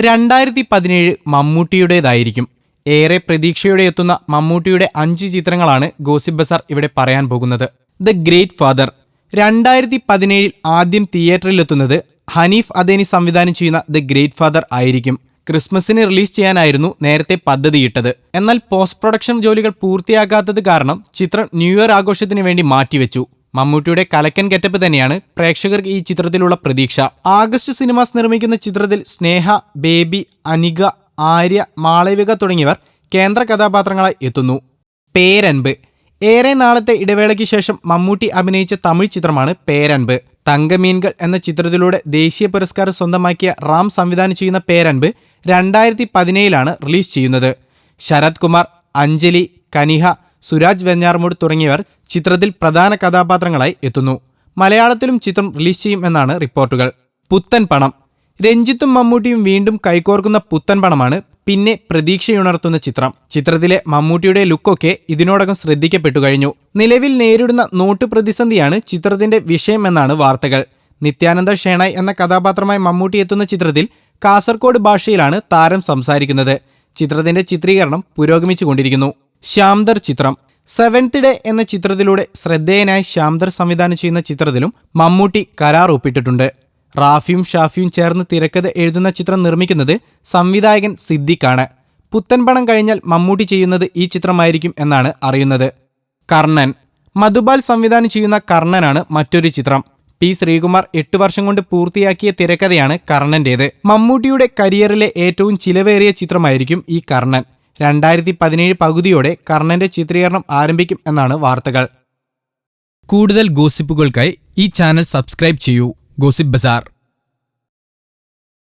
രണ്ടായിരത്തി പതിനേഴ് മമ്മൂട്ടിയുടേതായിരിക്കും. ഏറെ പ്രതീക്ഷയോടെ എത്തുന്ന മമ്മൂട്ടിയുടെ അഞ്ച് ചിത്രങ്ങളാണ് ഗോസിബ് ബസാർ ഇവിടെ പറയാൻ പോകുന്നത്. The Great Father. രണ്ടായിരത്തി പതിനേഴിൽ ആദ്യം തിയേറ്ററിലെത്തുന്നത് ഹനീഫ് അദേനി സംവിധാനം ചെയ്യുന്ന ദ ഗ്രേറ്റ് ഫാദർ ആയിരിക്കും. ക്രിസ്മസിന് റിലീസ് ചെയ്യാനായിരുന്നു നേരത്തെ പദ്ധതിയിട്ടത്. എന്നാൽ പോസ്റ്റ് പ്രൊഡക്ഷൻ ജോലികൾ പൂർത്തിയാകാത്തത് കാരണം ചിത്രം ന്യൂ ഇയർ ആഘോഷത്തിന് വേണ്ടി മാറ്റിവെച്ചു. മമ്മൂട്ടിയുടെ കലക്കൻ ഗെറ്റപ്പ് തന്നെയാണ് പ്രേക്ഷകർക്ക് ഈ ചിത്രത്തിലുള്ള പ്രതീക്ഷ. ആഗസ്റ്റ് സിനിമാസ് നിർമ്മിക്കുന്ന ചിത്രത്തിൽ സ്നേഹ ബേബി അനിക ആര്യ മാളവിക തുടങ്ങിയവർ കേന്ദ്ര കഥാപാത്രങ്ങളായി എത്തുന്നു. പേരൻപ്. ഏറെ നാളത്തെ ഇടവേളയ്ക്ക് ശേഷം മമ്മൂട്ടി അഭിനയിച്ച തമിഴ് ചിത്രമാണ് പേരൻപ്. തങ്കമീൻകൾ എന്ന ചിത്രത്തിലൂടെ ദേശീയ പുരസ്കാരം സ്വന്തമാക്കിയ റാം സംവിധാനം ചെയ്യുന്ന പേരൻപ് രണ്ടായിരത്തി പതിനേഴിലാണ് റിലീസ് ചെയ്യുന്നത്. ശരത് കുമാർ അഞ്ജലി കനിഹ സുരാജ് വെഞ്ഞാറമൂട് തുടങ്ങിയവർ ചിത്രത്തിൽ പ്രധാന കഥാപാത്രങ്ങളായി എത്തുന്നു. മലയാളത്തിലും ചിത്രം റിലീസ് ചെയ്യും എന്നാണ് റിപ്പോർട്ടുകൾ. പുത്തൻ പണം. രഞ്ജിത്തും മമ്മൂട്ടിയും വീണ്ടും കൈകോർക്കുന്ന പുത്തൻ പണമാണ് പിന്നെ പ്രതീക്ഷയുണർത്തുന്ന ചിത്രം. ചിത്രത്തിലെ മമ്മൂട്ടിയുടെ ലുക്കൊക്കെ ഇതിനോടകം ശ്രദ്ധിക്കപ്പെട്ടു കഴിഞ്ഞു. നിലവിൽ നേരിടുന്ന നോട്ട് പ്രതിസന്ധിയാണ് ചിത്രത്തിന്റെ വിഷയമെന്നാണ് വാർത്തകൾ. നിത്യാനന്ദ ഷേണായ് എന്ന കഥാപാത്രമായി മമ്മൂട്ടി എത്തുന്ന ചിത്രത്തിൽ കാസർഗോഡ് ഭാഷയിലാണ് താരം സംസാരിക്കുന്നത്. ചിത്രത്തിന്റെ ചിത്രീകരണം പുരോഗമിച്ചുകൊണ്ടിരിക്കുന്നു. ശ്യാംദർ ചിത്രം. സെവൻത് ഡേ എന്ന ചിത്രത്തിലൂടെ ശ്രദ്ധേയനായി ശ്യാംദർ സംവിധാനം ചെയ്യുന്ന ചിത്രത്തിലും മമ്മൂട്ടി കരാർ ഒപ്പിട്ടിട്ടുണ്ട്. റാഫിയും ഷാഫിയും ചേർന്ന് തിരക്കഥ എഴുതുന്ന ചിത്രം നിർമ്മിക്കുന്നത് സംവിധായകൻ സിദ്ദിഖാണ്. പുത്തൻപണം കഴിഞ്ഞാൽ മമ്മൂട്ടി ചെയ്യുന്നത് ഈ ചിത്രമായിരിക്കും എന്നാണ് അറിയുന്നത്. കർണൻ. മധുബാൽ സംവിധാനം ചെയ്യുന്ന കർണനാണ് മറ്റൊരു ചിത്രം. പി ശ്രീകുമാർ എട്ട് വർഷം കൊണ്ട് പൂർത്തിയാക്കിയ തിരക്കഥയാണ് കർണന്റേത്. മമ്മൂട്ടിയുടെ കരിയറിലെ ഏറ്റവും ചിലവേറിയ ചിത്രമായിരിക്കും ഈ കർണൻ. രണ്ടായിരത്തി പതിനേഴ് പകുതിയോടെ കർണന്റെ ചിത്രീകരണം ആരംഭിക്കും എന്നാണ് വാർത്തകൾ. കൂടുതൽ ഗോസിപ്പുകൾക്കായി ഈ ചാനൽ സബ്സ്ക്രൈബ് ചെയ്യൂ. Gossip Bazaar.